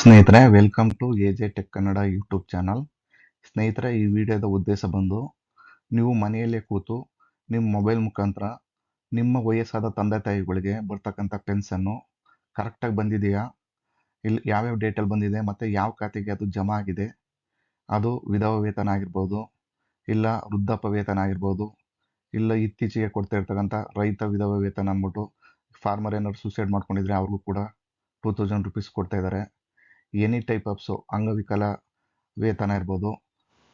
ಸ್ನೇಹಿತರೆ welcome to A J tech Kannada YouTube channel ಸ್ನೇಹಿತರೆ, ಈ ವಿಡಿಯೋದ ಉದ್ದೇಶ ಬಂದು, ನೀವು ಮನೆಯಲ್ಲೇ ಕೂತು ನಿಮ್ಮ ಮೊಬೈಲ್ ಮುಖಾಂತರ ನಿಮ್ಮ ವಯಸ್ಸಾದ ತಂದೆ ತಾಯಿಗಳಿಗೆ ಬರ್ತಕ್ಕಂಥ ಪೆನ್ಷನ್ನು ಕರೆಕ್ಟಾಗಿ ಬಂದಿದೆಯಾ? ಇಲ್ಲಿ ಯಾವ್ಯಾವ ಡೇಟಲ್ಲಿ ಬಂದಿದೆ? ಮತ್ತು ಯಾವ ಖಾತೆಗೆ ಅದು ಜಮಾ ಆಗಿದೆ? ಅದು ವಿಧವ ವೇತನ ಆಗಿರ್ಬೋದು, ಇಲ್ಲ ವೃದ್ಧಾಪ್ಯ ವೇತನ ಆಗಿರ್ಬೋದು, ಇಲ್ಲ ಇತ್ತೀಚೆಗೆ ಕೊಡ್ತಾ ಇರ್ತಕ್ಕಂಥ ರೈತ ವಿಧವ ವೇತನ ಅಂದ್ಬಿಟ್ಟು ಫಾರ್ಮರ್ ಏನಾದ್ರು ಸೂಸೈಡ್ ಮಾಡ್ಕೊಂಡಿದ್ರೆ ಅವ್ರಿಗೂ ಕೂಡ ಟೂ ತೌಸಂಡ್ ರುಪೀಸ್ ಕೊಡ್ತಾ ಇದ್ದಾರೆ. ಎನಿ ಟೈಪ್ ಆಫ್ಸು ಅಂಗವಿಕಲ ವೇತನ ಇರ್ಬೋದು.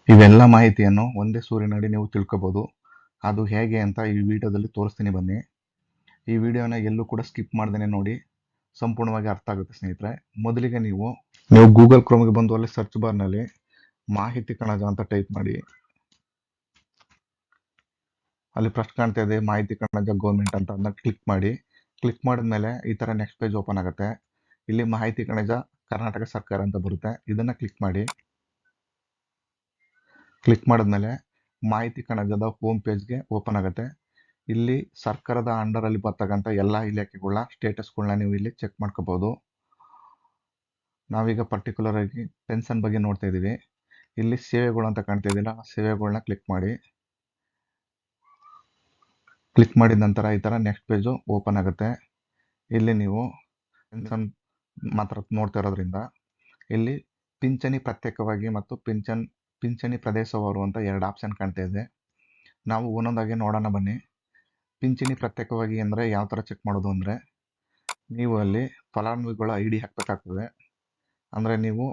ಇವೆಲ್ಲ ಮಾಹಿತಿಯನ್ನು ಒಂದೇ ಸೂರಿನಡಿ ನೀವು ತಿಳ್ಕೊಬೋದು. ಅದು ಹೇಗೆ ಅಂತ ಈ ವಿಡಿಯೋದಲ್ಲಿ ತೋರಿಸ್ತೀನಿ ಬನ್ನಿ. ಈ ವಿಡಿಯೋನ ಎಲ್ಲೂ ಕೂಡ ಸ್ಕಿಪ್ ಮಾಡ್ದೇನೆ ನೋಡಿ. ಸಂಪೂರ್ಣವಾಗಿ ಅರ್ಥ ಆಗುತ್ತೆ ಸ್ನೇಹಿತರೆ. ಮೊದಲಿಗೆ ನೀವು ನೀವು ಗೂಗಲ್ ಕ್ರೋಮ್ಗೆ ಬಂದು ಅಲ್ಲಿ ಸರ್ಚ್ ಬಾರ್ನಲ್ಲಿ ಮಾಹಿತಿ ಕಣಜ ಅಂತ ಟೈಪ್ ಮಾಡಿ. ಅಲ್ಲಿ ಫಸ್ಟ್ ಕಾಣ್ತಾ ಇದೆ, ಮಾಹಿತಿ ಕಣಜ ಗೌರ್ಮೆಂಟ್ ಅಂತ ಅದನ್ನ ಕ್ಲಿಕ್ ಮಾಡಿ. ಕ್ಲಿಕ್ ಮಾಡಿದ್ಮೇಲೆ ಈ ಥರ ನೆಕ್ಸ್ಟ್ ಪೇಜ್ ಓಪನ್ ಆಗುತ್ತೆ. ಇಲ್ಲಿ ಮಾಹಿತಿ ಕಣಜ ಕರ್ನಾಟಕ ಸರ್ಕಾರ ಅಂತ ಬರುತ್ತೆ. ಇದನ್ನ ಕ್ಲಿಕ್ ಮಾಡಿ. ಕ್ಲಿಕ್ ಮಾಡಿದ್ಮೇಲೆ ಮಾಹಿತಿ ಕಣಜದ ಹೋಮ್ ಪೇಜ್ಗೆ ಓಪನ್ ಆಗುತ್ತೆ. ಇಲ್ಲಿ ಸರ್ಕಾರದ ಅಂಡರ್ ಅಲ್ಲಿ ಬರ್ತಕ್ಕಂಥ ಎಲ್ಲ ಇಲಾಖೆಗಳ ಸ್ಟೇಟಸ್ಗಳನ್ನ ನೀವು ಇಲ್ಲಿ ಚೆಕ್ ಮಾಡ್ಕೋಬಹುದು ನಾವೀಗ ಪರ್ಟಿಕ್ಯುಲರ್ ಆಗಿ ಪೆನ್ಷನ್ ಬಗ್ಗೆ ನೋಡ್ತಾ ಇದ್ದೀವಿ. ಇಲ್ಲಿ ಸೇವೆಗಳು ಅಂತ ಕಾಣ್ತಾ ಇದೆಯಲ್ಲ ಸೇವೆಗಳನ್ನ ಕ್ಲಿಕ್ ಮಾಡಿ. ಕ್ಲಿಕ್ ಮಾಡಿದ ನಂತರ ಈ ಥರ ನೆಕ್ಸ್ಟ್ ಪೇಜು ಓಪನ್ ಆಗುತ್ತೆ. ಇಲ್ಲಿ ನೀವು ಪೆನ್ಷನ್ ಮಾತ್ರ ನೋಡ್ತಾ ಇರೋದ್ರಿಂದ ಇಲ್ಲಿ ಪಿಂಚಣಿ ಪ್ರತ್ಯೇಕವಾಗಿ ಮತ್ತು ಪಿಂಚನ್ ಪಿಂಚಣಿ ಪ್ರದೇಶವಾರು ಅಂತ ಎರಡು ಆಪ್ಷನ್ ಕಾಣ್ತಾ ಇದೆ. ನಾವು ಒಂದೊಂದಾಗಿ ನೋಡೋಣ ಬನ್ನಿ. ಪಿಂಚಣಿ ಪ್ರತ್ಯೇಕವಾಗಿ ಅಂದರೆ ಯಾವ ಥರ ಚೆಕ್ ಮಾಡೋದು ಅಂದರೆ ನೀವು ಅಲ್ಲಿ ಫಲಾನುಭವಿಗಳ ಐ ಡಿ ಹಾಕಬೇಕಾಗ್ತದೆ. ಅಂದರೆ ನೀವು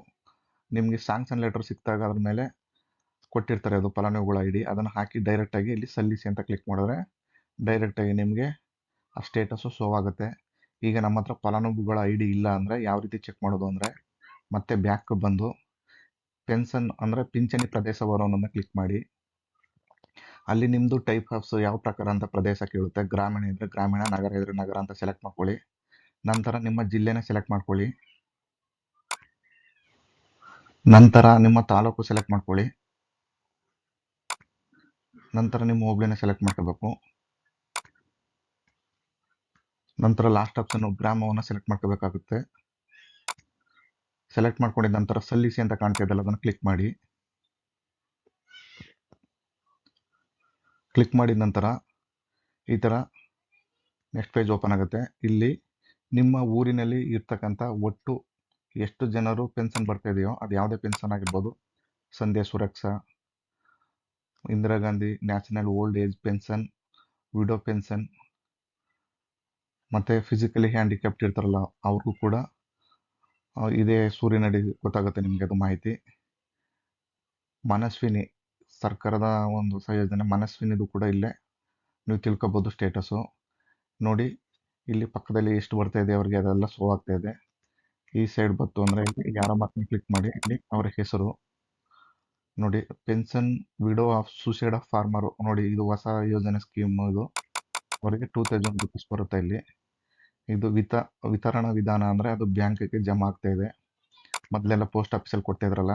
ನಿಮಗೆ ಸ್ಯಾಂಕ್ಷನ್ ಲೆಟರ್ ಸಿಕ್ಕಿದಾಗ ಅದ್ರ ಮೇಲೆ ಕೊಟ್ಟಿರ್ತಾರೆ ಅದು ಫಲಾನುಭವಿಗಳ ಐ ಡಿ ಅದನ್ನು ಹಾಕಿ ಡೈರೆಕ್ಟಾಗಿ ಇಲ್ಲಿ ಸಲ್ಲಿಸಿ ಅಂತ ಕ್ಲಿಕ್ ಮಾಡಿದ್ರೆ ಡೈರೆಕ್ಟಾಗಿ ನಿಮಗೆ ಆ ಸ್ಟೇಟಸ್ಸು ಶೋ ಆಗುತ್ತೆ. ಈಗ ನಮ್ಮ ಹತ್ರ ಫಲಾನುಭವಿಗಳ ಐ ಡಿ ಇಲ್ಲ ಅಂದರೆ ಯಾವ ರೀತಿ ಚೆಕ್ ಮಾಡೋದು ಅಂದರೆ ಮತ್ತೆ ಬ್ಯಾಕ್ ಬಂದು ಪೆನ್ಷನ್ ಅಂದರೆ ಪಿಂಚಣಿ ಪ್ರದೇಶ ಬರೋನನ್ನು ಕ್ಲಿಕ್ ಮಾಡಿ. ಅಲ್ಲಿ ನಿಮ್ಮದು ಟೈಪ್ ಆಫ್ಸ್ ಯಾವ ಪ್ರಕಾರ ಅಂತ ಪ್ರದೇಶ ಕೇಳುತ್ತೆ. ಗ್ರಾಮೀಣ ಇದ್ದರೆ ಗ್ರಾಮೀಣ, ನಗರ ಇದ್ದರೆ ನಗರ ಅಂತ ಸೆಲೆಕ್ಟ್ ಮಾಡ್ಕೊಳ್ಳಿ. ನಂತರ ನಿಮ್ಮ ಜಿಲ್ಲೆನ ಸೆಲೆಕ್ಟ್ ಮಾಡ್ಕೊಳ್ಳಿ. ನಂತರ ನಿಮ್ಮ ತಾಲೂಕು ಸೆಲೆಕ್ಟ್ ಮಾಡ್ಕೊಳ್ಳಿ. ನಂತರ ನಿಮ್ಮ ಹೋಬ್ಳಿನ ಸೆಲೆಕ್ಟ್ ಮಾಡ್ಕೋಬೇಕು. ನಂತರ ಲಾಸ್ಟ್ ಆಪ್ಷನ್ ಗ್ರಾಮವನ್ನು ಸೆಲೆಕ್ಟ್ ಮಾಡ್ಕೋಬೇಕಾಗುತ್ತೆ. ಸೆಲೆಕ್ಟ್ ಮಾಡ್ಕೊಂಡಿದ್ದ ನಂತರ ಸಲ್ಲಿಸಿ ಅಂತ ಕಾಣ್ತಾ ಇದೆಯಲ್ಲ, ಅದನ್ನು ಕ್ಲಿಕ್ ಮಾಡಿ. ಕ್ಲಿಕ್ ಮಾಡಿದ ನಂತರ ಈ ಥರ ನೆಕ್ಸ್ಟ್ ಪೇಜ್ ಓಪನ್ ಆಗುತ್ತೆ. ಇಲ್ಲಿ ನಿಮ್ಮ ಊರಿನಲ್ಲಿ ಇರ್ತಕ್ಕಂಥ ಒಟ್ಟು ಎಷ್ಟು ಜನರು ಪೆನ್ಷನ್ ಬರ್ತಾ ಇದೆಯೋ ಅದು ಯಾವುದೇ ಪೆನ್ಷನ್ ಆಗಿರ್ಬೋದು. Sandhya Suraksha, Indira Gandhi national old age pension widow pension ಮತ್ತು ಫಿಸಿಕಲಿ ಹ್ಯಾಂಡಿಕ್ಯಾಪ್ಟ್ ಇರ್ತಾರಲ್ಲ, ಅವ್ರಿಗೂ ಕೂಡ ಇದೇ ಸೂರ್ಯನಡಿ ಗೊತ್ತಾಗುತ್ತೆ ನಿಮಗೆ ಅದು ಮಾಹಿತಿ. ಮನಸ್ವಿನಿ, ಸರ್ಕಾರದ ಒಂದು ಸಂಯೋಜನೆ, ಮನಸ್ವಿನಿದು ಕೂಡ ಇಲ್ಲೇ. ನೀವು ತಿಳ್ಕೊಬೋದು ಸ್ಟೇಟಸ್ಸು ನೋಡಿ, ಇಲ್ಲಿ ಪಕ್ಕದಲ್ಲಿ ಎಷ್ಟು ಬರ್ತಾ ಇದೆ ಅವರಿಗೆ, ಅದೆಲ್ಲ ಶೋ ಆಗ್ತಾ ಇದೆ. ಈ ಸೈಡ್ ಬಂತು ಅಂದರೆ ಯಾರ ಮಾತನ್ನ ಕ್ಲಿಕ್ ಮಾಡಿ ಇಲ್ಲಿ ಅವರ ಹೆಸರು. ನೋಡಿ pension widow of suicide of farmer ನೋಡಿ, ಇದು ಹೊಸ ಯೋಜನೆ ಸ್ಕೀಮ್ ಇದು. ಅವರಿಗೆ ಟೂ ತೌಸಂಡ್ ರುಪೀಸ್ ಬರುತ್ತೆ ಇಲ್ಲಿ. ಇದು ವಿತ, ವಿತರಣಾ ವಿಧಾನ ಅಂದರೆ ಅದು ಬ್ಯಾಂಕಿಗೆ ಜಮಾ ಆಗ್ತಾ ಇದೆ. ಮೊದಲೆಲ್ಲ ಪೋಸ್ಟ್ ಆಫೀಸಲ್ಲಿ ಕೊಟ್ಟಿದ್ರಲ್ಲ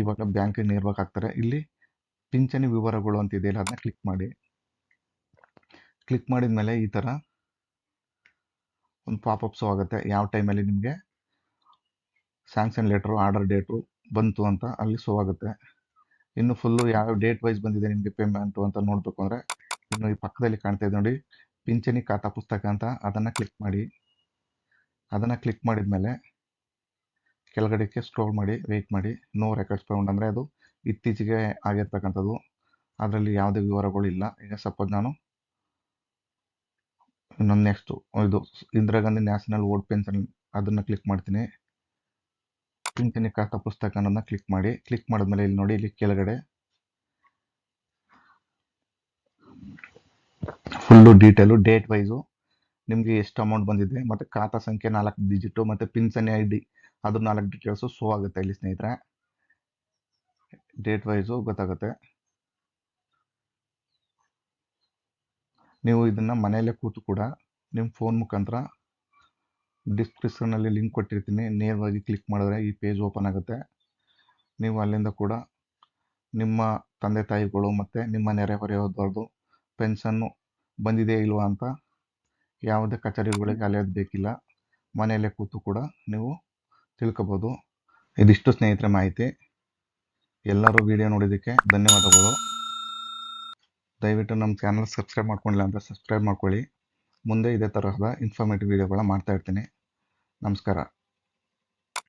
ಇವಾಗ ಬ್ಯಾಂಕಿಗೆ ನೇರವಾಗಿ ಇಲ್ಲಿ ಪಿಂಚಣಿ ವಿವರಗಳು ಅಂತ ಇದೆಯಲ್ಲ ಅದನ್ನ ಕ್ಲಿಕ್ ಮಾಡಿ. ಕ್ಲಿಕ್ ಮಾಡಿದ ಮೇಲೆ ಈ ಥರ ಒಂದು ಪಾಪಪ್ಸು ಆಗುತ್ತೆ. ಯಾವ ಟೈಮಲ್ಲಿ ನಿಮಗೆ ಸ್ಯಾಂಕ್ಷನ್ ಲೆಟ್ರು ಆರ್ಡರ್ ಡೇಟು ಬಂತು ಅಂತ ಅಲ್ಲಿ ಸೋ ಆಗುತ್ತೆ. ಇನ್ನು ಫುಲ್ಲು ಯಾವ ಡೇಟ್ ವೈಸ್ ಬಂದಿದೆ ನಿಮಗೆ ಪೇಮೆಂಟು ಅಂತ ನೋಡಬೇಕು ಅಂದರೆ, ಇನ್ನು ಈ ಪಕ್ಕದಲ್ಲಿ ಕಾಣ್ತಾ ಇದೆ ನೋಡಿ ಪಿಂಚಣಿ ಖಾತಾ ಪುಸ್ತಕ ಅಂತ ಅದನ್ನು ಕ್ಲಿಕ್ ಮಾಡಿ. ಅದನ್ನು ಕ್ಲಿಕ್ ಮಾಡಿದ ಮೇಲೆ ಕೆಳಗಡೆಗೆ ಸ್ಕ್ರೋಲ್ ಮಾಡಿ ವೆಯ್ಟ್ ಮಾಡಿ. ನೋ ರೆಕಾರ್ಡ್ಸ್ ಫೌಂಡ್ ಅಂದರೆ ಅದು ಇತ್ತೀಚೆಗೆ ಆಗಿರ್ತಕ್ಕಂಥದ್ದು. ಅದರಲ್ಲಿ ಯಾವುದೇ ವಿವರಗಳು ಇಲ್ಲ. ಈಗ ಸಪೋಸ್ ನಾನು ಇನ್ನೊಂದು ನೆಕ್ಸ್ಟು ಇದು Indira Gandhi national old pension ಅದನ್ನು ಕ್ಲಿಕ್ ಮಾಡ್ತೀನಿ. ಪಿಂಚಣಿ ಖಾತಾ ಪುಸ್ತಕ ಅನ್ನೋದನ್ನ ಕ್ಲಿಕ್ ಮಾಡಿ. ಕ್ಲಿಕ್ ಮಾಡಿದ್ಮೇಲೆ ಇಲ್ಲಿ ನೋಡಿ ಇಲ್ಲಿ ಕೆಳಗಡೆ ಫುಲ್ಲು ಡೀಟೇಲು ಡೇಟ್ ವೈಸು ನಿಮಗೆ ಎಷ್ಟು ಅಮೌಂಟ್ ಬಂದಿದೆ, ಮತ್ತು ಖಾತಾ ಸಂಖ್ಯೆ ನಾಲ್ಕು ಡಿಜಿಟು ಮತ್ತು ಪಿಂಚಣಿ ಐ ಡಿ ಅದ್ರ ನಾಲ್ಕು ಡೀಟೇಲ್ಸು ಶೋ ಆಗುತ್ತೆ ಇಲ್ಲಿ ಸ್ನೇಹಿತರೆ. ಡೇಟ್ ವೈಸು ಗೊತ್ತಾಗುತ್ತೆ. ನೀವು ಇದನ್ನು ಮನೆಯಲ್ಲೇ ಕೂತು ಕೂಡ ನಿಮ್ಮ ಫೋನ್ ಮುಖಾಂತರ ಡಿಸ್ಕ್ರಿಪ್ಷನಲ್ಲಿ ಲಿಂಕ್ ಕೊಟ್ಟಿರ್ತೀನಿ, ನೇರವಾಗಿ ಕ್ಲಿಕ್ ಮಾಡಿದ್ರೆ ಈ ಪೇಜ್ ಓಪನ್ ಆಗುತ್ತೆ. ನೀವು ಅಲ್ಲಿಂದ ಕೂಡ ನಿಮ್ಮ ತಂದೆ ತಾಯಿಗಳು ಮತ್ತು ನಿಮ್ಮ ನೆರೆಹೊರೆಯವ್ರದ್ದು ಪೆನ್ಷನ್ನು ಬಂದಿದೆಯಾ ಇಲ್ವಾ ಅಂತ ಯಾವುದೇ ಕಚೇರಿಗಳಿಗೆ ಅಲೆಯೋದು ಬೇಕಿಲ್ಲ. ಮನೆಯಲ್ಲೇ ಕೂತು ಕೂಡ ನೀವು ತಿಳ್ಕೊಬೋದು. ಇದಿಷ್ಟು ಸ್ನೇಹಿತರ ಮಾಹಿತಿ. ಎಲ್ಲರೂ ವಿಡಿಯೋ ನೋಡಿದ್ದಕ್ಕೆ ಧನ್ಯವಾದಗಳು. ದಯವಿಟ್ಟು ನಮ್ಮ ಚಾನಲ್ ಸಬ್ಸ್ಕ್ರೈಬ್ ಮಾಡ್ಕೊಂಡಿಲ್ಲ ಅಂದರೆ ಸಬ್ಸ್ಕ್ರೈಬ್ ಮಾಡ್ಕೊಳ್ಳಿ. ಮುಂದೆ ಇದೇ ತರಹದ ಇನ್ಫಾರ್ಮೇಟಿವ್ ವಿಡಿಯೋಗಳ ಮಾಡ್ತಾಯಿರ್ತೀನಿ ನಮಸ್ಕಾರ.